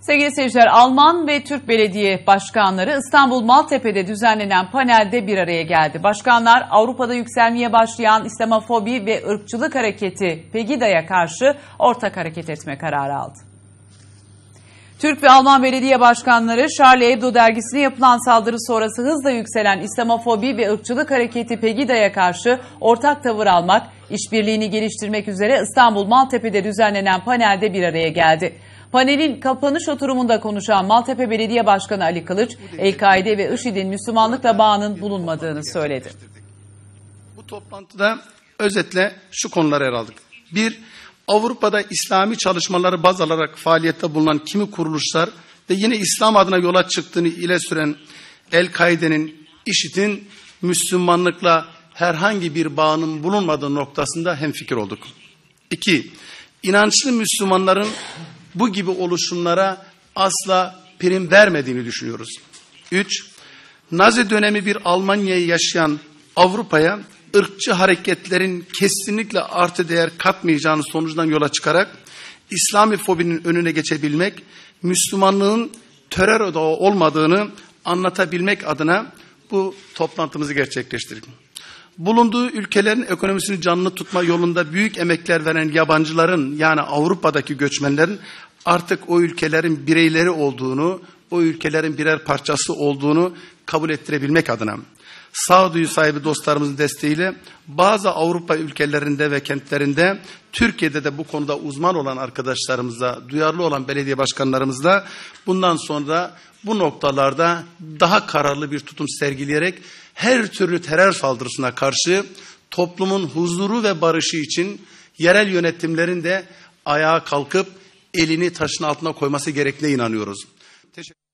Sevgili seyirciler, Alman ve Türk belediye başkanları İstanbul Maltepe'de düzenlenen panelde bir araya geldi. Başkanlar Avrupa'da yükselmeye başlayan İslamofobi ve ırkçılık hareketi Pegida'ya karşı ortak hareket etme kararı aldı. Türk ve Alman belediye başkanları Charlie Hebdo dergisine yapılan saldırı sonrası hızla yükselen İslamofobi ve ırkçılık hareketi Pegida'ya karşı ortak tavır almak, işbirliğini geliştirmek üzere İstanbul Maltepe'de düzenlenen panelde bir araya geldi. Panelin kapanış oturumunda konuşan Maltepe Belediye Başkanı Ali Kılıç, El-Kaide ve IŞİD'in Müslümanlıkla bağının bulunmadığını söyledi. Bu toplantıda özetle şu konuları yer aldık. Bir, Avrupa'da İslami çalışmaları baz alarak faaliyette bulunan kimi kuruluşlar ve yine İslam adına yola çıktığını ile süren El-Kaide'nin, IŞİD'in Müslümanlıkla herhangi bir bağının bulunmadığı noktasında hemfikir olduk. İki, inançlı Müslümanların bu gibi oluşumlara asla prim vermediğini düşünüyoruz. Üç, Nazi dönemi bir Almanya'yı yaşayan Avrupa'ya ırkçı hareketlerin kesinlikle artı değer katmayacağını sonucundan yola çıkarak İslami fobinin önüne geçebilmek, Müslümanlığın terör odağı olmadığını anlatabilmek adına bu toplantımızı gerçekleştirdik. Bulunduğu ülkelerin ekonomisini canlı tutma yolunda büyük emekler veren yabancıların yani Avrupa'daki göçmenlerin artık o ülkelerin bireyleri olduğunu, o ülkelerin birer parçası olduğunu kabul ettirebilmek adına sağduyu sahibi dostlarımızın desteğiyle bazı Avrupa ülkelerinde ve kentlerinde Türkiye'de de bu konuda uzman olan arkadaşlarımızla, duyarlı olan belediye başkanlarımızla bundan sonra bu noktalarda daha kararlı bir tutum sergileyerek her türlü terör saldırısına karşı toplumun huzuru ve barışı için yerel yönetimlerin de ayağa kalkıp elini taşın altına koyması gerektiğine inanıyoruz. Teşekkür